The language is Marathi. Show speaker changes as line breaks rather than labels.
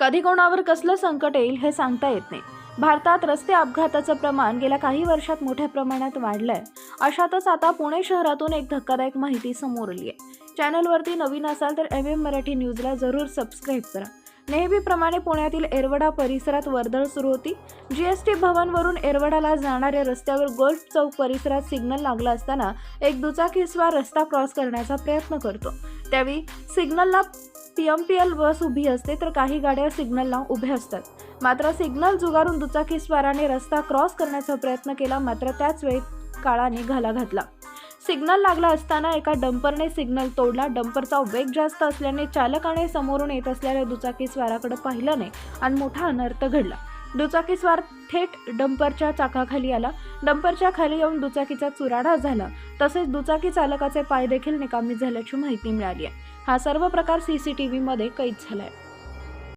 कधी कोणावर कसलं संकट येईल हे सांगता येत नाही. भारतात रस्ते अपघाताचं प्रमाण गेल्या काही वर्षात मोठ्या प्रमाणात वाढलंय. अशातच आता पुणे शहरातून एक धक्कादायक माहिती समोर आली आहे चॅनलवरती नवीन असाल तर एम एम मराठी न्यूजला जरूर सबस्क्राईब करा. नेहमीप्रमाणे पुण्यातील एरवडा परिसरात वर्दळ सुरू होती. जी एस टी भवनवरून एरवडाला जाणाऱ्या रस्त्यावर गोल्फ चौक परिसरात सिग्नल लागला असताना एक दुचाकीस्वार रस्ता क्रॉस करण्याचा प्रयत्न करतो. त्यावेळी सिग्नलला P M P L bus उभी असते तर काही गाड्या सिग्नलला उभ्या असतात. मात्र सिग्नल जुगारून दुचाकीस्वाराने रस्ता क्रॉस करण्याचा प्रयत्न केला मात्र त्याच वेळी काळाने घाला घातला. सिग्नल लागला असताना एका डंपरने सिग्नल तोडला. डंपरचा वेग जास्त असल्याने चालकाने समोरून येत असलेल्या दुचाकीस्वाराकडे पाहिलं नाही आणि मोठा अनर्थ घडला. दुचाकीस्वार थेट डंपरच्या चाकाखाली आला. डंपरच्या खाली येऊन दुचाकीचा चुराडा झाला. तसेच दुचाकी चालकाचे पाय देखील निकामी झाल्याची माहिती मिळाली आहे. हा सर्व प्रकार सीसीटीव्ही मध्ये कैद झालाय.